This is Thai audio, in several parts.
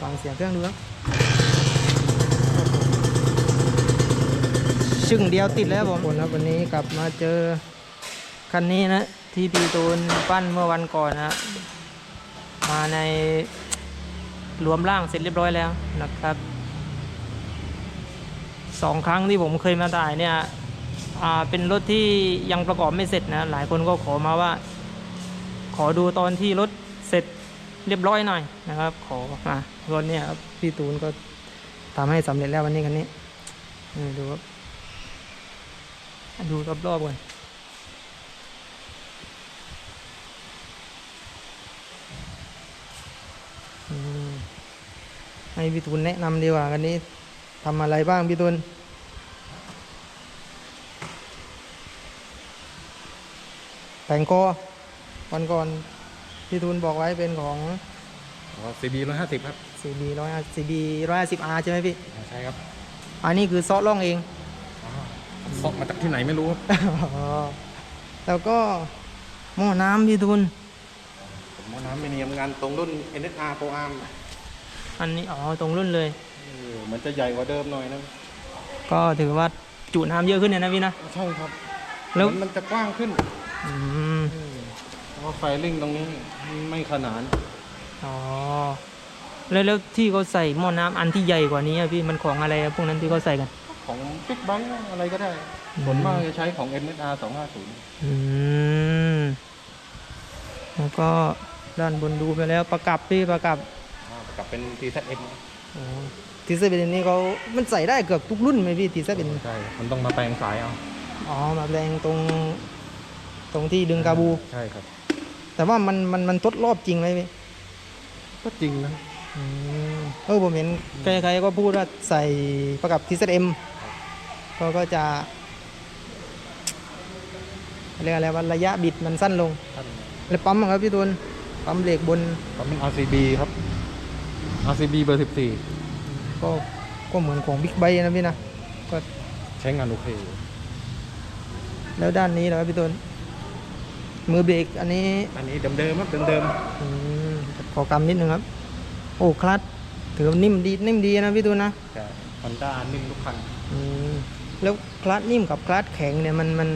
ฟังเสียงเครื่องดูครับชึ่งเดียวติดแล้วผมคนครับวันนี้กลับมาเจอคันนี้นะ ที่ปีตูนปั้นเมื่อวันก่อนนะมาในรวมร่างเสร็จเรียบร้อยแล้วนะครับสองครั้งที่ผมเคยมาถ่ายเนี่ยอ่าเป็นรถที่ยังประกอบไม่เสร็จนะ หลายคนก็ขอมาว่า ขอดูตอนที่รถเสร็จ เรียบร้อยหน่อยนะครับ ขอมารถเนี่ยครับพี่ตูนก็ทำให้สำเร็จแล้ววันนี้คันนี้ดูครับดูรอบๆก่อนให้พี่ตูนแนะนำดีกว่าคันนี้ทำอะไรบ้างพี่ตูนแต่งคอวันก่อน พี่ตูนบอกไว้เป็นของซีบีร้อยห้าสิบครับ CB ร้อยซีบีร้อยสิบ R ใช่ไหมพี่ ใช่ครับอันนี้คือซอสล่องเอง ซอกมาจากที่ไหนไม่รู้ครับอ๋อแล้วก็หม้อน้ำพี่ทุน ผมว่าน้ำไม่เนียมงานตรงรุ่น NSR Pro Arm อันนี้อ๋อตรงรุ่นเลย เออมันจะใหญ่กว่าเดิมหน่อยนะ ก็ถือว่าจุน้ำเยอะขึ้นเนี่ยนะพี่นะ ใช่ครับแล้ว เหมือนมันจะกว้างขึ้นอืม เพราะว่าไฟลิ่งตรงนี้ไม่ขนาน อ๋อแล้วแล้วที่เขาใส่หม้อน้ำอันที่ใหญ่กว่านี้อะพี่มันของอะไรอะพวกนั้นที่เขาใส่กัน ของบิ๊กไบค์อะไรก็ได้อืม ส่วนมากจะใช้ของ NSR 250 อืมแล้วก็ด้านบนดูไปแล้วประกับพี่ประกับอ่ากับเป็น TZM อ๋อทีเซเป็นนี้เขามันใส่ได้เกือบทุกรุ่นไหมพี่ทีเซเป็น ใช่ มันต้องมาแปลงสายเอาอ๋อมาแปลงตรงตรงที่ดึงกาบู ใช่ครับ แต่ว่ามันมันมันทดรอบจริงไหมพี่ก็จริงนะอืมเออผมเห็นใครๆก็พูดว่าใส่ประกับทีเซเอ็มก็ก็จะเรียกอะไรว่าระยะบิดมันสั้นลงท่านแล้วปั๊มอะครับพี่ตุนปั๊มเบรกบนก็เป็น RCB ครับ RCB เบอร์14ก็ก็เหมือนของบิ๊กไบค์นะพี่นะก็ใช้งานโอเค แล้วด้านนี้เหรอครับพี่ตุน มือเบรกอันนี้อันนี้เดิมๆครับเดิมอืมขอกำนิดนึงครับ โอ้คลัตช์ถือว่านิ่มดีนิ่มดีนะพี่ตูนนะๆแต่ฮอนด้านิ่มทุกคันอืมแล้วคลัตช์นิ่มกับคลัตช์แข็งเนี่ยมันมัน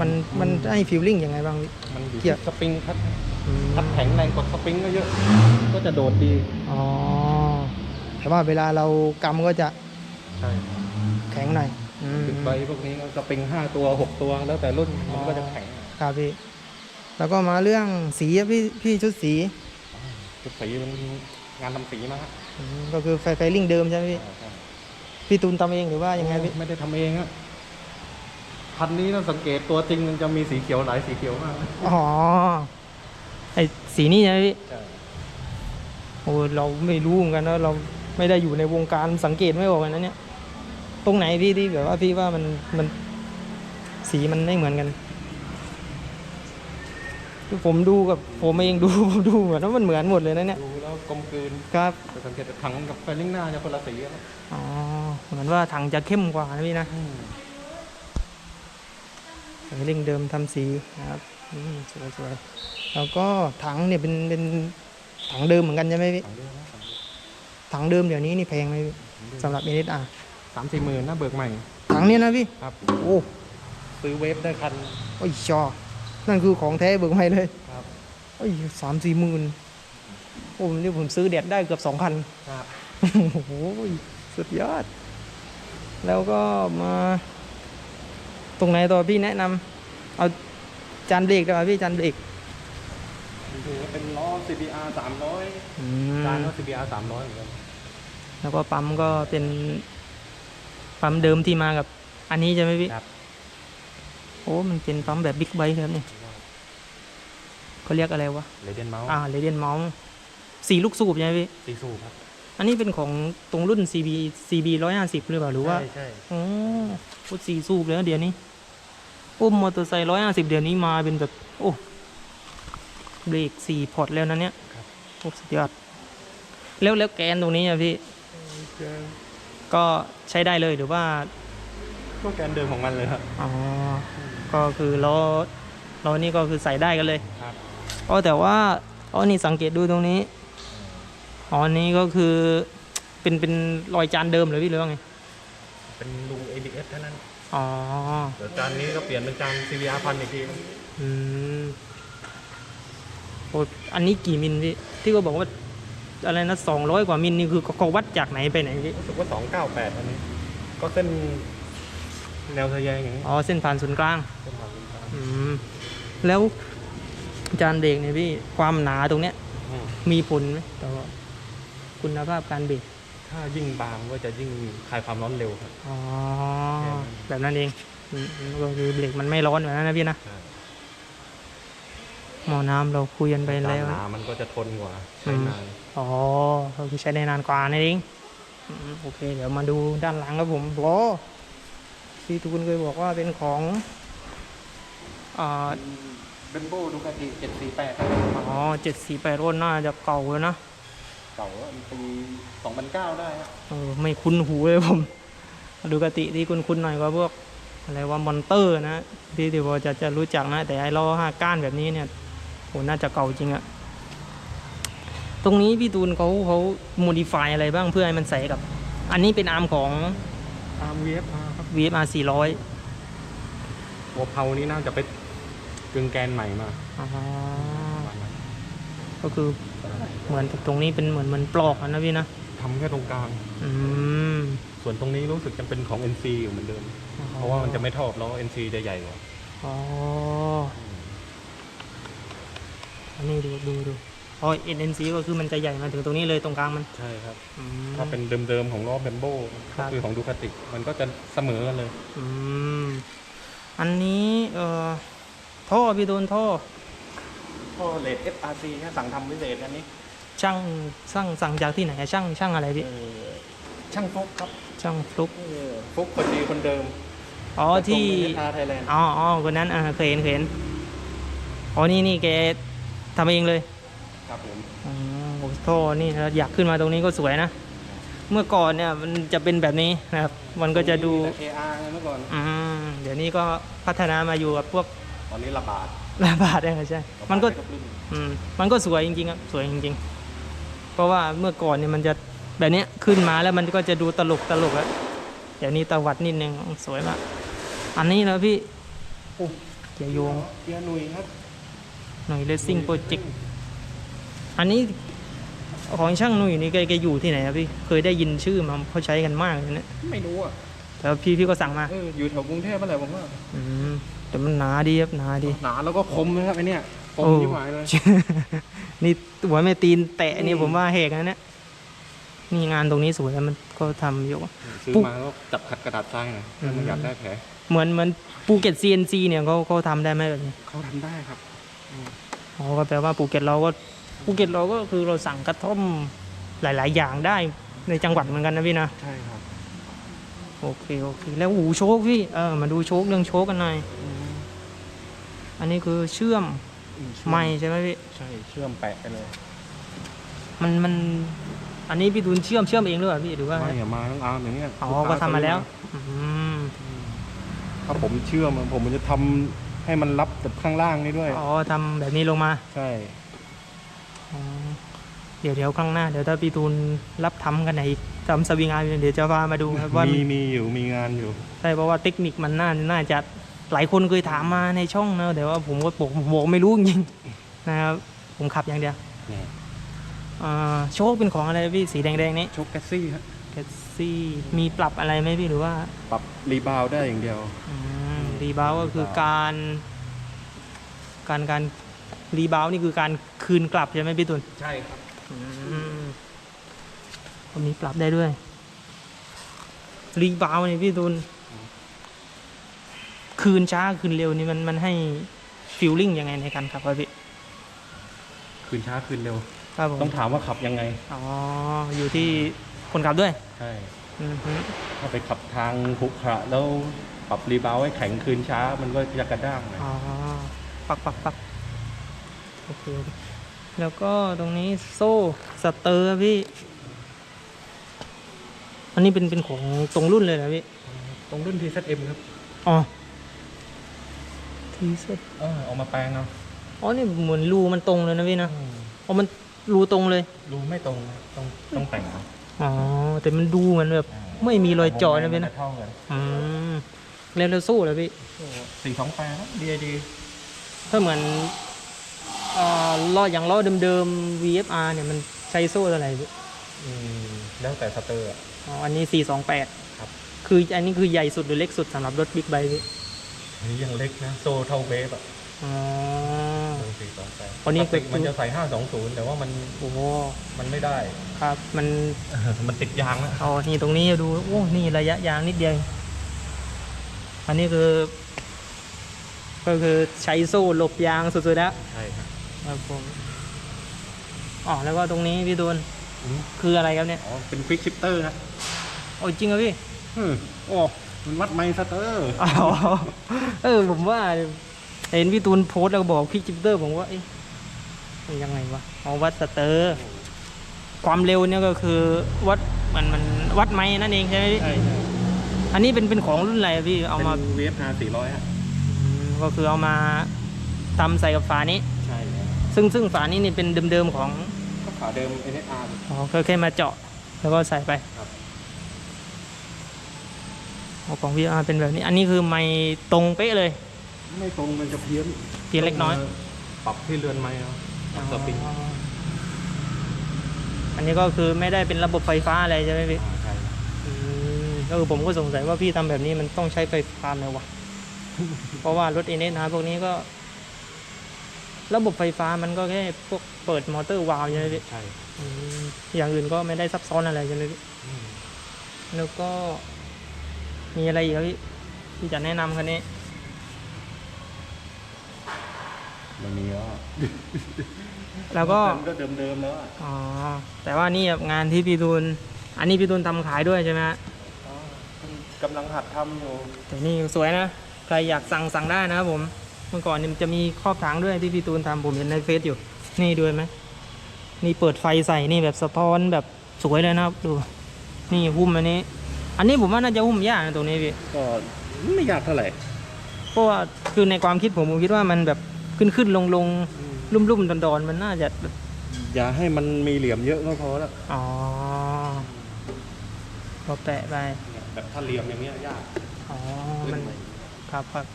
มันมันให้ฟีลลิ่งยังไงบ้างพี่ มันอยู่เกี่ที่ยวสปริงครับอืมถ้าแข็งแรงกดสปริงก็เยอะ ก็จะโดดดีอ๋อแต่ว่าเวลาเรากำก็จะใช่แข็งหน่อยอืมบิ๊กไบค์พวกนี้ก็สปริงห้าตัวหกตัวแล้วแต่รุ่นมันก็จะแข็ง ครับพี่ แล้วก็มาเรื่องสีอะพี่พี่ชุดสีชุดสีมันงานทำสีมาฮะอืมก็คือไฟไฟลิ่งเดิมใช่ไหมพี่ ใช่พี่ตูนทำเองหรือว่ายังไงพี่ ไม่ได้ทำเองอะคันนี้เราสังเกตตัวจริงมันจะมีสีเขียวหลายสีเขียวมากอ๋อ ไอสีนี้ใช่ไหมพี่ใช่โอ้เราไม่รู้เหมือนกันนะเราไม่ได้อยู่ในวงการสังเกตไม่ออกเลยนะเนี่ย ตรงไหนพี่ที่แบบว่าพี่ว่ามันมันสีมันไม่เหมือนกัน คือผมดูกับผมเองดู ผมดูเหมือนว่ามันเหมือนหมดเลยนะเนี่ย ดูแล้วกลมกลืนครับแต่สังเกตถังกับไฟลิ่งหน้าจะคนละสีกันอ๋อเหมือนว่าถังจะเข้มกว่านะพี่นะถังเร่งเดิมทำสีนะครับอืมสวยๆแล้วก็ถังเนี่ยเป็นเป็นถังเดิมเหมือนกันใช่ไหมพี่ถังเดียวนะถังเดียวถังเดิมเดี๋ยวนี้นี่แพงไหมพี่สำหรับ NSR สามสี่หมื่นนะเบิกใหม่ถังเนี่ยนะพี่ครับ โอ้ซื้อเวฟได้คัน โอ้ยชอ นั่นคือของแท้เบิกไม่เลยครับโอ้ยสามสี่หมื่นโอ้นี่ผมซื้อเด็ดได้เกือบสองพันครับโอ้โหสุดยอด แล้วก็มา ตรงไหนต่อพี่แนะนำเอาจานเบรกดีกว่าพี่จานเบรกดูว่าเป็นล้อ CBR 300อืจานมก็ CBR 300เหมือนกันแล้วก็ปั๊มก็เป็นปั๊มเดิมที่มากับ อันนี้ใช่ไหมพี่ครับ โอ้มันเป็นปั๊มแบบบิ๊กไบค์ครับนี่เขาเรียกอะไรวะเลเดนเมาส์อ่าเรเดียนเมาส์สี่ลูกสูบใช่ไหมพี่สีสูบครับ อันนี้เป็นของตรงรุ่น CB CB ร้อยห้าสิบหรือเปล่าหรือว่าใช่ใช่โอ้พูดสี่สูบแล้วเดี๋ยวนี้อุ้มมอเตอร์ไซค์ร้อยห้าสิบเดี๋ยวนี้มาเป็นแบบ โอ้เบรกสี่พอร์ตแล้วนะเนี่ยโอ้สุดยอดแล้วแล้วแกนตรงนี้อะพี่ก็ใช้ได้เลยหรือว่า ก็แกนเดิมของมันเลยครับ อ๋อ ก็คือล้อล้อนี่ก็คือใส่ได้กันเลยครับ อ๋อแต่ว่า อ๋อนี่สังเกตดูตรงนี้ อ๋ออันนี้ก็คือเป็นเป็นรอยจานเดิมเลยพี่หรือว่าไง เป็นรู ABS เท่านั้น อ๋อเดี๋ยวจานนี้ก็เปลี่ยนเป็นจาน CVR พันอีกทีอืมโอ้อันนี้กี่มิลพี่ ที่เขาบอกว่าอะไรนะสองร้อยกว่ามิลนี่คือเขาวัดจากไหนไปไหนพี่ รู้สึกว่า298อันนี้ ก็เส้น แนวทะแยงอย่างนี้อ๋อเส้นผ่านศูนย์กลางเส้นผ่านศูนย์กลางอืมแล้วจานเบรกเนี่ยพี่ความหนาตรงเนี้ย อืมมีผลไหมต่อคุณภาพการเบรกถ้ายิ่งบางก็จะยิ่งคลายความร้อนเร็วครับ อ๋อแค่นั้นแบบนั้นเองอืมอืมก็คือเบรกมันไม่ร้อนแบบนั้นนะพี่นะใช่หม้อน้ำเราคุยกันไปจานแล้ว หนามันก็จะทนกว่าใช้นาน อ๋อก็คือใช้ได้นานกว่านั่นเองอืมโอเค เดี๋ยวมาดูด้านหลังครับผมล้อ ที่ทุกคนเคยบอกว่าเป็นของอ่าเบนโบดูกาติ748อ๋อเจ็ดสี่แปดรุ่นน่าจะเก่าแล้วนะ เก่าว่ามันปี2009ได้ครับเออไม่คุ้นหูเลยผม ดูกติที่คุ้นๆหน่อยก็พวกอะไรว่ามอนเตอร์นะ ที่ที่พอจะจะรู้จักนะ แต่ไอ้ล้อห้าก้านแบบนี้เนี่ยโหน่าจะเก่าจริงอะตรงนี้พี่ตูนเขาเขาโมดิฟายอะไรบ้างเพื่อให้มันใส่กับ อันนี้เป็นอาร์มของตาม VFR ครับ VFR 400 หัวเพานี้น่าจะไปกึงแกนใหม่มาอ๋อประมาณนั้นก็คือเหมือนตรงนี้เป็นเหมือนเหมือนปลอกอะนะพี่นะทำแค่ตรงกลางอืมส่วนตรงนี้รู้สึกจะเป็นของ NC อยู่เหมือนเดิม เพราะว่ามันจะไม่ทอบแล้ว NC จะใหญ่กว่าอ๋ออันนี้ดูดูดู อ๋อ NNC ก็คือมันจะใหญ่มาถึงตรงนี้เลยตรงกลางมัน ใช่ครับ อืม ถ้าเป็นเดิมๆของล้อเบมโบครัก็บ คือของดูคาติมันก็จะเสมอกันเลย อืมอันนี้เอ่อท่อพี่โดนท่อก็เลด FRC แค่สั่งทำพิเศษอันนี้ช่างสั่งสั่งจากที่ไหนอะช่างช่างอะไรพี่ช่างฟุกครับช่างฟลุกฟุกคนดีคนเดิมอ๋อที่ทาไทยแลนด์อ๋ออ๋อคนนั้นอ่าเคยเห็นเคยเห็นอ๋อนี่นี่แกทำเองเลย ครับผมอ๋อโอ้ท่อนี่นะอยากขึ้นมาตรงนี้ก็สวยนะ เมื่อก่อนเนี่ยมันจะเป็นแบบนี้นะครับ มันก็จะดูแต่ KR ไงเมื่อก่อนอืมเดี๋ยวนี้ก็พัฒนามาอยู่กับพวกตอนนี้ระบาดระบาดเองใช่ มันก็ระบาดไปทุรุ่นอืมมันก็สวยจริงๆครับสวยจริง ๆ เพราะว่าเมื่อก่อนเนี่ยมันจะแบบเนี้ยขึ้นมาแล้วมันก็จะดูตลกตลกแล้วเดี๋ยวนี้ตวัดนิดนึงสวยมาก อันนี้แล้วพี่โอ้เกียร์โยงเกียร์หนุยครับหน่อยเลสซิ่งโปรเจกต์ อันนี้ของช่างหนุ่ยนี่แกแกอยู่ที่ไหนครับพี่ เคยได้ยินชื่อมาเขาใช้กันมากเลยนะไม่รู้อะแต่ว่าพี่พี่ก็สั่งมาเอออยู่แถวกรุงเทพเมื่อไหร่ผมว่าอืมแต่มันหนาดีครับหนาดีหนาแล้วก็คมนะครับไอเนี่ยคมโอ้ที่หมายเลยนี่หัวแม่ตีนแตะนี่อืมผมว่าเหกนะเนี่ยนี่งานตรงนี้สวยแล้วมันก็ทำอยู่ซื้อปุ๊บมาก็จับขัดกระดาษทรายหน่อยถ้ามันอยากได้แผลเหมือนเหมือนภูเก็ต CNC เนี่ยเขาเขาทำได้ไหมแบบนี้เขาทำได้ครับอ๋อก็แปลว่าภูเก็ตเราก็ ภูเก็ตเราก็คือเราสั่งกระท่อมหลาย ๆ อย่างได้ในจังหวัดเหมือนกันนะพี่นะ ใช่ครับโอเคโอเค แล้วหูโชคพี่เออมาดูโชคเรื่องโชคกันหน่อยอันนี้คือเชื่อมไม่ใช่ไหมพี่ ใช่เชื่อมแปะไปเลยมันมัน อันนี้พี่ตูนเชื่อมเชื่อมเองหรือเปล่าพี่หรือว่าไม่อย่ามาทั้งอาร์มอย่างเงี้ยอ๋อลูก็ค้ทำมาแล้วซื้ออืมถ้าผมเชื่อมอะผมมันจะทำให้มันรับกับข้างล่างนี่ด้วย อ๋อทำแบบนี้ลงมา ใช่อ๋อ เดี๋ยวเดี๋ยวข้างหน้าเดี๋ยวถ้าพี่ตูนรับทำกันไหนอีกทำสวิงอาร์เดี๋ยวจะพามาดูครับว่ามีมีอยู่มีงานอยู่ใช่เพราะว่าเทคนิคมันน่าน่าจะหลายคนเคยถามมาในช่องนะแต่ว่าผมก็บอกผมบอกไม่รู้จริงๆนะครับผมขับอย่างเดียวนี่อ่าโชคเป็นของอะไรพี่สีแดงๆนี้ชกแกสซี่ฮะแคสซี่มีปรับอะไรไหมพี่หรือว่า ปรับรีบาวด์ได้อย่างเดียวรีบาวก็คือการ การการ รีบาวนี่คือการคืนกลับใช่ไหมพี่ตุลใช่ครับก็มีปรับได้ด้วย รีบาวนี่พี่ตุลคืนช้าคืนเร็วนี่มันมันให้ฟิลลิ่งยังไงในการขับครับพี่คืนช้าคืนเร็วครับผมต้องถามว่าขับยังไงอ๋ออยู่ที่คนขับด้วยใช่อือฮึถ้าไปขับทางขรุขระแล้วปรับรีบาวด์ให้แข็งคืนช้ามันก็จะกระด้างหน่อยอ๋อปักปักปัก โอเคโอเค แล้วก็ตรงนี้โซ่สเตอร์ครับพี่ อันนี้เป็นเป็นของตรงรุ่นเลยนะพี่ ตรงรุ่น TZM ครับ อ๋อทีเซ็ตเออเอามาแปลงเอาอ๋อ นี่เหมือนรูมันตรงเลยนะพี่นะ อ๋อ มันรูตรงเลย รูไม่ตรงนะต้องต้องแต่งเอาอ๋อ แต่มันดูเหมือนแบบไม่มีรอยเจาะนะพี่นะเท่ากันอืมเล่นแล้วสู้เลยพี่สี่สองแปดนะดีดีถ้าเหมือนอ่า ล้ออย่างล้อเดิมๆ VFR เนี่ยมันใช้โซ่เท่าไหร่พี่แล้วแต่สเตอร์อะอ๋ออันนี้ 428 ครับ คืออันนี้คือใหญ่สุดหรือเล็กสุดสำหรับรถบิ๊กไบค์พี่อันนี้ยังเล็กนะโซเท่าเวฟอะอ๋อสี่สองแปดอันนี้เป็นมันจะใส่ห้าสองศูนย์แต่ว่ามันโอ้โหมันไม่ได้ ครับมันมันติดยางแล้วเอานี่ตรงนี้ดูโอ้นี่ระยะยางนิดเดียว อันนี้คือ ก็คือใช้โซ่หลบยางสุดๆแล้ว ใช่ครับ ครับผมอ๋อแล้วก็ตรงนี้พี่ตูนคืออะไรครับเนี่ยอ๋อ เป็นควิกชิปเตอร์ครับโอ้จริงเหรอพี่อืมโอ้มันวัดไมค์สเตอร์อ๋อเออผมว่าเห็นพี่ตูนโพสต์แล้วก็บอกพี่จิปเตอร์ผมว่าเอ๊ะมันยังไงวะเอาวัดสเตอร์ ความเร็วเนี่ยก็คือวัดมันมันวัดไม้นั่นเองใช่ไหมพี่ใช่อันนี้เป็นเป็นของรุ่นอะไรอะพี่เอามาเวฟอาร์สี่ร้อยฮะอืมก็คือเอามาทำใส่กับฝานี้ใช่ครับ ซึ่งซึ่งฝานี้นี่เป็นเดิมๆของก็ขาเดิม NSR อ๋อก็แค่มาเจาะแล้วก็ใส่ไปครับเอาของพี่อาเป็นแบบนี้ อันนี้คือไม้ตรงเป๊ะเลย ไม่ตรงมันจะเพี้ยนเพี้ยนเล็กน้อยปรับที่เรือนไม้เอาปรับสปริงอ๋ออันนี้ก็คือไม่ได้เป็นระบบไฟฟ้าอะไรใช่ไหมพี่ ใช่อืมก็คือผมก็สงสัยว่าพี่ทำแบบนี้มันต้องใช้ไฟฟ้าไหมวะ เพราะว่ารถเอเนนะพวกนี้ก็ ระบบไฟฟ้ามันก็แค่พวกเปิดมอเตอร์วาล์วใช่ไหมพี่ใช่อืมอย่างอื่นก็ไม่ได้ซับซ้อนอะไรใช่ไหมพี่อืมแล้วก็ มีอะไรอีกครับพี่ที่จะแนะนำคันนี้ มันมีแล้วแล้วก็ก็เดิมๆแล้วอะอ๋อ แต่ว่านี่งานที่พี่ตูน อันนี้พี่ตูนทำขายด้วยใช่ไหมฮะอ๋อกำลังหัดทำอยู่ แต่นี่สวยนะ ใครอยากสั่งสั่งได้นะครับผม เมื่อก่อนนี่มันจะมีครอบถังด้วยที่พี่ตูนทำผมเห็นในเฟซอยู่ นี่ด้วยไหมนี่เปิดไฟใส่นี่แบบสะท้อนแบบสวยเลยนะครับ ดู นี่หุ้มอันนี้ อันนี้ผมว่าน่าจะหุ้มยากนะตรงนี้พี่ก็ไม่ยากเท่าไหร่เพราะว่าคือในความคิดผมผมคิดว่ามันแบบขึ้นขึ้นลงลงลุ่มลุ่มดอนดอนมันน่าจะแบบอย่าให้มันมีเหลี่ยมเยอะก็พอแล้วอ๋อก็แปะไปเนี่ยแบบถ้าเหลี่ยมอย่างเงี้ยยากอ๋อขึ้มันนมาครับครับ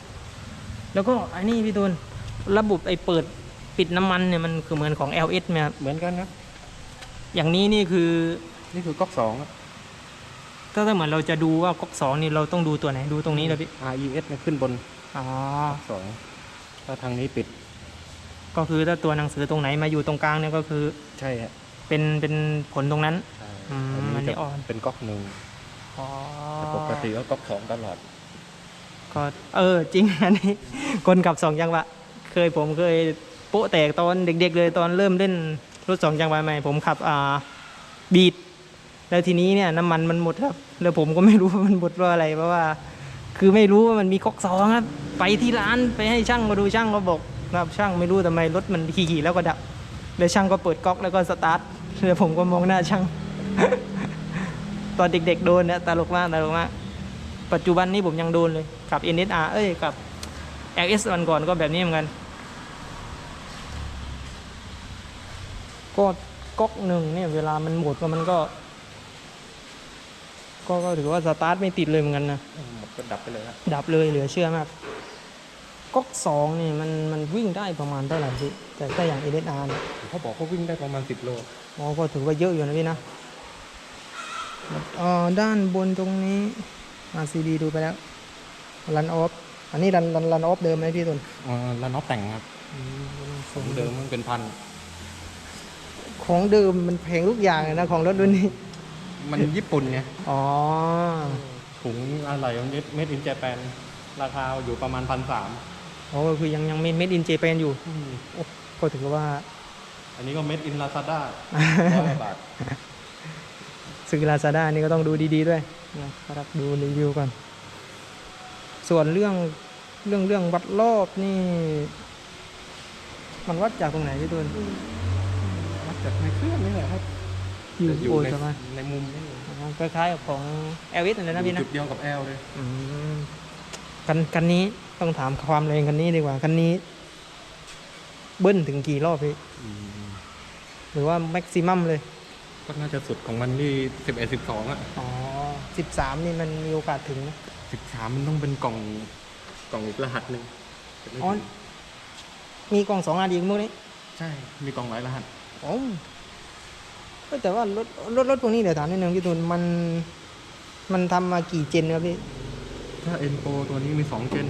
แล้วก็อันนี้พี่ตูนระบบไอ้เปิดปิดน้ำมันเนี่ยมันคือเหมือนของ LS ไหมครับเหมือนกันครับ อย่างนี้นี่คือนี่คือก๊อกสองครับถ้าถ้าเหมือนเราจะดูว่าก๊อกสองนี่เราต้องดูตัวไหนดูตรงนี้เลยพี่ RES เนี่ยขึ้นบนอ๋อก๊อกสองถ้าทางนี้ปิด ก็คือถ้าตัวหนังสือตรงไหนมาอยู่ตรงกลางเนี่ยก็คือใช่ฮะเป็นเป็นผลตรงนั้น อืมอันอันนี้นี้จะอ่อน เป็นก๊อกหนึ่งอ๋อแต่ปกติก็ก๊อกสองตลอด ก็เออจริงอันนี้คนขับสองจังหวะเคยผมเคยโป๊ะแตกตอนเด็ก ๆ เลยตอนเริ่มเล่นรถสองจังหวะใหม่ผมขับอ่าบีดแล้วทีนี้เนี่ยน้ำมันมันหมดครับ แล้วผมก็ไม่รู้ว่ามันหมดเพราะอะไรเพราะว่า คือไม่รู้ว่ามันมีก๊อกสองครับ ไปที่ร้านไปให้ช่างมาดูช่างก็บอกครับช่างไม่รู้ทำไมรถมันขี่ๆแล้วก็ดับแล้วช่างก็เปิดก๊อกแล้วก็สตาร์ทแล้วผมก็มองหน้าช่าง ตอนเด็ก ๆ โดนเนี่ยตลกมากตลกมาก ปัจจุบันนี้ผมยังโดนเลยกับ NSR เอ้ยกับ LS วันก่อนก็แบบนี้เหมือนกันก็ก๊อกหนึ่งเนี่ยเวลามันหมดก็มันก็ ก็ก็ถือว่าสตาร์ทไม่ติดเลยเหมือนกันนะหมดก็ดับไปเลยฮะดับเลยเหลือเชื่อมากก๊อกสองนี่มันมันวิ่งได้ประมาณเท่าไหร่พี่แต่ถ้าอย่าง NSR เนี่ยเขาบอกเขาวิ่งได้ประมาณสิบโลอ๋อก็ถือว่าเยอะอยู่นะพี่นะอ่าด้านบนตรงนี้ RCD ดูไปแล้วรันออฟอันนี้รันรันรันออฟเดิมไหมพี่ตุนอ่าแล้วน็อตแต่งครับของเดิมมันเป็นพัน ของเดิมมันแพงทุกอย่างเลยนะของรถรุ่นนี้ มันญี่ปุ่นไงอ๋อ ถุงอะไรของเม็ดอินเจแปนราคาอยู่ประมาณพันสามอ๋อก็คือยังยังเมดอินเจแปนอยู่โอ้ก็ถือว่า อันนี้ก็เม็ดอินลาซาด้าร้อยบาท ซื้อลาซาด้านี่ก็ต้องดูดีๆด้วยนะครับดูรีวิวก่อน ส่วนเรื่องเรื่องเรื่องวัดรอบนี่ มันวัดจากตรงไหนพี่ตุนมาจากในเครื่องนี่แหละครับอยู่จะโอ้ยในใช่ไหมในมุมนี่อ๋อคล้ายๆกับของเอลวิสอะไรนะพี่นะจุดเดียวกับแอลเลยอืมคันคันนี้ต้องถามความแรงคันนี้ดีกว่าคันนี้ เบิ้ลถึงกี่รอบพี่หรือว่าแม็กซิมัมเลย ก็น่าจะสุดของมันที่สิบเอ็ดสิบสองอะอ๋อสิบสามนี่มันมีโอกาสถึงนะสิบสามมันต้องเป็นกล่องกล่องอีกรหัสหนึ่งอ๋อมีกล่องสองอันอีกพวกนี้ใช่มีกล่องหลายรหัส อ๋อเอ้ยแต่ว่ารถรถรถพวกนี้เดี๋ยวถามนิดนึงพี่ตูนมัน มันทำมากี่เจนครับพี่ ถ้าเอ็นโตัวนี้มีสองเจน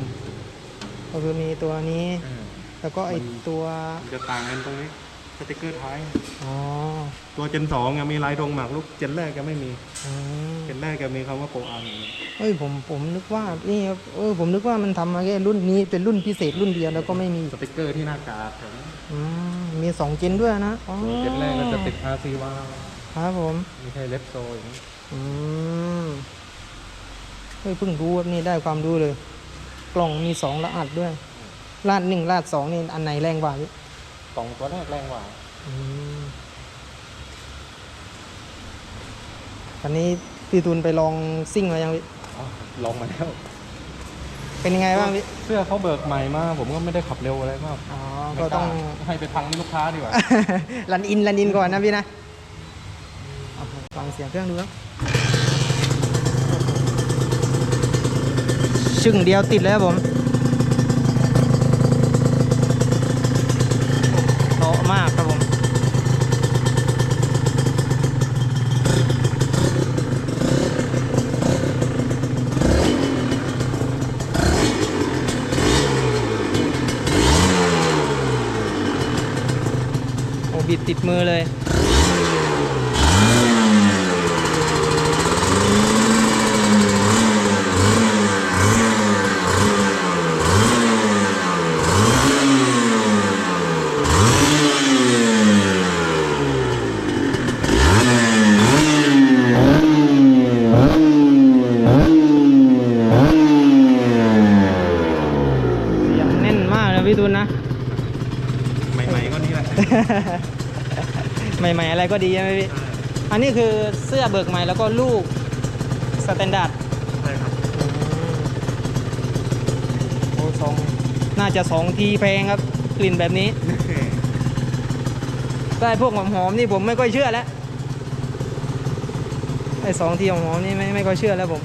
ก็คือมีตัวนี้ อ่า แล้วก็ไอมัน ตัว มันจะต่างกันตรงนี้ สติกเกอร์ท้าย อ๋อตัวเจนสองยังมีลายดงหมากรุกเจนแรกยังไม่มี อืมเจนแรกจะมีคำว่าโปรอาร์มเอ้ยผมผมนึกว่านี่ครับเออผมนึกว่ามันทำมาแค่รุ่นนี้เป็นรุ่นพิเศษรุ่นเดียวแล้วก็ไม่มีสติกเกอร์ที่หน้ากากของอืมมีสองเจนด้วยนะอ๋อตัวเจนแรกก็จะติด RC ว่าครับผม ไม่ใช่เลฟโซอย่างนี้อืมเฮ้ยเพิ่งรู้ว่านี่ได้ความรู้เลย กล่องมีสองละอัดด้วยลาดหนึ่งลาดสองนี่อันไหนแรงกว่าพี่ กล่องตัวแรกแรงกว่าอืมตอนนี้พี่ตูนไปลองซิ่งมายังพี่อ๋อลองมาแล้ว เป็นยังไงบ้างพี่เสื้อเขาเบิกใหม่มาผมก็ไม่ได้ขับเร็วอะไรมากอ๋อก็ต้อง ไม่ล้าให้ไปทางลูกค้าดีกว่า รันอินรันอินก่อนนะพี่นะเอาฟังเสียงเครื่องดูครับชึ่งเดียวติดเลยครับผมโตะมากครับผม โอ้บิดติด มือเลย เสียงแน่นมากเลยพี่ตุนนะ ใหม่ๆก็นี่แหละ ใหม่ ๆ อะไร ก็ดีใช่ไหมพี่ อันนี้คือเสื้อเบิกใหม่แล้วก็ลูกสแตนดาร์ดใช่ครับโอ้สองน่าจะสองทีแพงครับ กลิ่นแบบนี้ได้พวกหอมๆนี่ผมไม่ค่อยเชื่อแล้วไอ้สองทีหอมๆนี่ไม่ไม่ค่อยเชื่อแล้วผม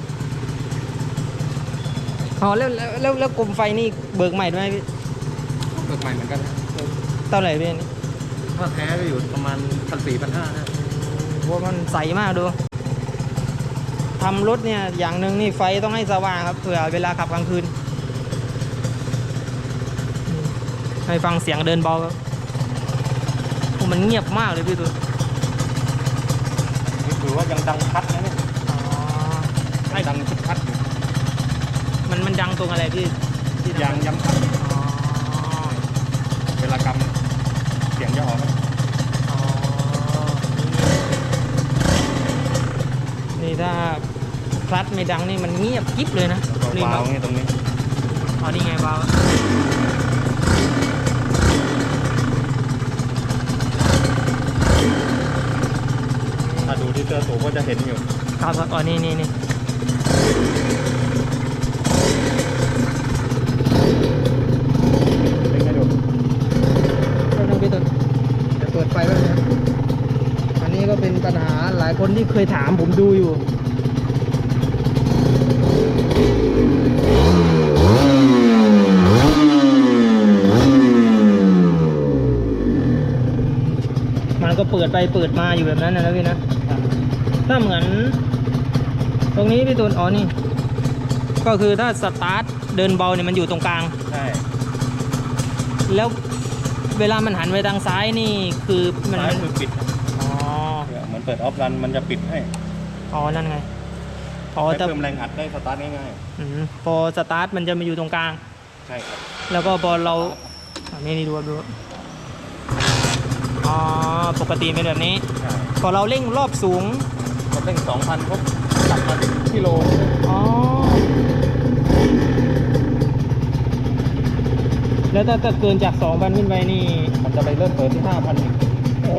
อ๋อแล้วแล้วแล้วแล้วกลมไฟนี่เบิกใหม่ด้วยไหมพี่เบิกใหม่เหมือนกันนะเท่าไหร่พี่อันนี่ ถ้าแท้ก็อยู่ประมาณพันสี่พันห้านะว่ามันใสมากดูทำรถเนี่ยอย่างหนึ่งนี่ไฟต้องให้สว่างครับเผื่อเวลาขับกลางคืนอืมให้ฟังเสียงเดินเบาครับโอ้มันเงียบมากเลยพี่ตัวนี่ถือว่ายังดังคัดนะเนี่ยอ๋อให้ดังชุดคัดอยู่มันมันดังตรงอะไรพี่ที่ทำยางย้ำคัด อ๋อ เวลากำเสียงจะออกไหม อ๋อนี่ ถ้าคลัตช์ไม่ดังนี่มันเงียบกิ๊บเลยนะแล้วก็นี่วามาล์วนี่ตรงนี้อ๋อนี่ไงเบาถ้าดูที่เสื้อสูงก็จะเห็นอยู่ครับครับอ๋อนี่นี่นี่ เป็นไงดู ก็ต้องพี่ตุนเดี๋ยวเปิดไฟไว้นะอันนี้ก็เป็นปัญหาหลายคนที่เคยถามผมดูอยู่ มันก็เปิดไปเปิดมาอยู่แบบนั้นนะนะพี่นะ ถ้าเหมือน ตรงนี้พี่ตูนอ๋อนี่ ก็คือถ้าสตาร์ทเดินเบาเนี่ยมันอยู่ตรงกลาง ใช่ แล้วเวลามันหันไปทางซ้ายนี่คือมัน ซ้ายมือปิดอ๋อเห มือนเปิดออฟรันมันจะปิดให้อ๋อ นั่นไง อ๋อให้แต่เพิ่มแรงอัดได้สตาร์ทง่ายอืมพอสตาร์ทมันจะมาอยู่ตรงกลาง ๆ ใช่ครับแล้วก็พอเราอันนี้นี่ดูดูอ๋อ ปกติเป็นแบบนี้ ใช่พอเราเร่งรอบสูงรถเร่งสองพันครบกลับมาถึงกิโลอ๋อ แล้วถ้าถ้าเกินจาก 2,000 ขึ้นไปนี่ มันจะไปเริ่มเปิดที่ห้าพันอีก โอ้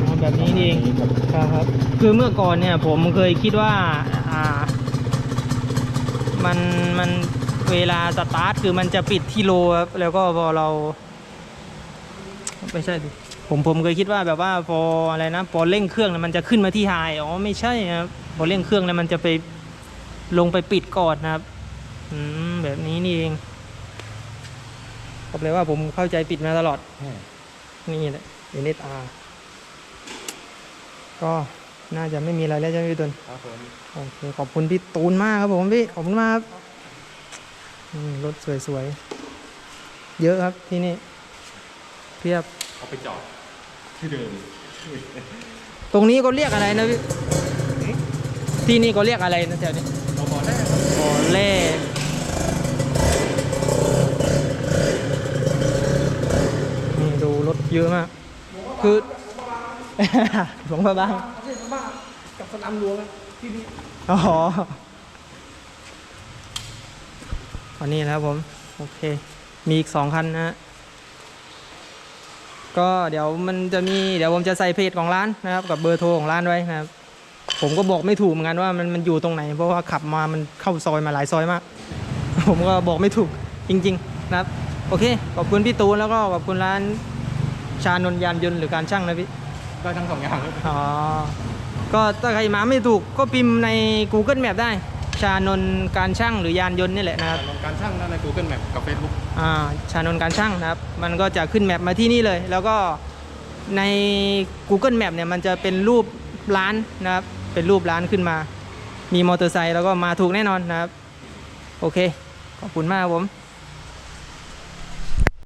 อ๋อแบบนี้นี่เอง ครับครับ คือเมื่อก่อนเนี่ยผมเคยคิดว่าอ่ามันมันเวลาสตาร์ทคือมันจะปิดที่โลครับแล้วก็พอเราไม่ใช่ดิผมผมเคยคิดว่าแบบว่าพออะไรนะพอเร่งเครื่องมันจะขึ้นมาที่ไฮอ๋อไม่ใช่ครับพอเร่งเครื่องแล้วมันจะไปลงไปปิดก่อนนะครับอืมแบบนี้นี่เองบอกเลยว่าผมเข้าใจปิดมาตลอดนี่แหละเอเนอาก็ น่าจะไม่มีอะไรแล้วใช่ไหมพี่ตุลครับผมโอเคขอบคุณพี่ตูนมากครับผมพี่ขอบคุณมากครับอืมรถสวยๆ เยอะครับที่นี่ เพียบเอาไปจอดที่เดิมตรงนี้ก็เรียกอะไรนะพี่ที่นี่ก็เรียกอะไรนะแถวนี้เราบอกได้บ่อแร่นี่ดูรถเยอะมาก คือหลวงพระบาง กับสนามหลวงที่นี่อ๋อวันนี้นะครับผม โอเค มีอีกสองคันนะฮะก็เดี๋ยวมันจะมีเดี๋ยวผมจะใส่เพจของร้านนะครับ กับเบอร์โทรของร้านไว้นะครับ ผมก็บอกไม่ถูกเหมือนกันว่ามันมันอยู่ตรงไหน เพราะว่าขับมามันเข้าซอยมาหลายซอยมาก ผมก็บอกไม่ถูกจริง ๆ นะครับ โอเค ขอบคุณพี่ตูนแล้วก็ขอบคุณร้านชานนท์ยานยนต์หรือการช่างนะพี่ ได้ทั้งสองอย่างเลย อ๋อ ก็ถ้าใครมาไม่ถูกก็พิมพ์ใน Google Map ได้ ชานนท์การช่างหรือยานยนต์นี่แหละนะครับลงการช่างนะใน Google Map กับ Facebook อ่าชานนท์การช่างนะครับ มันก็จะขึ้นแมปมาที่นี่เลย แล้วก็ใน Google Map เนี่ยมันจะเป็นรูปร้านนะครับ เป็นรูปร้านขึ้นมา มีมอเตอร์ไซค์แล้วก็มาถูกแน่นอนนะครับ โอเค ขอบคุณมากครับผม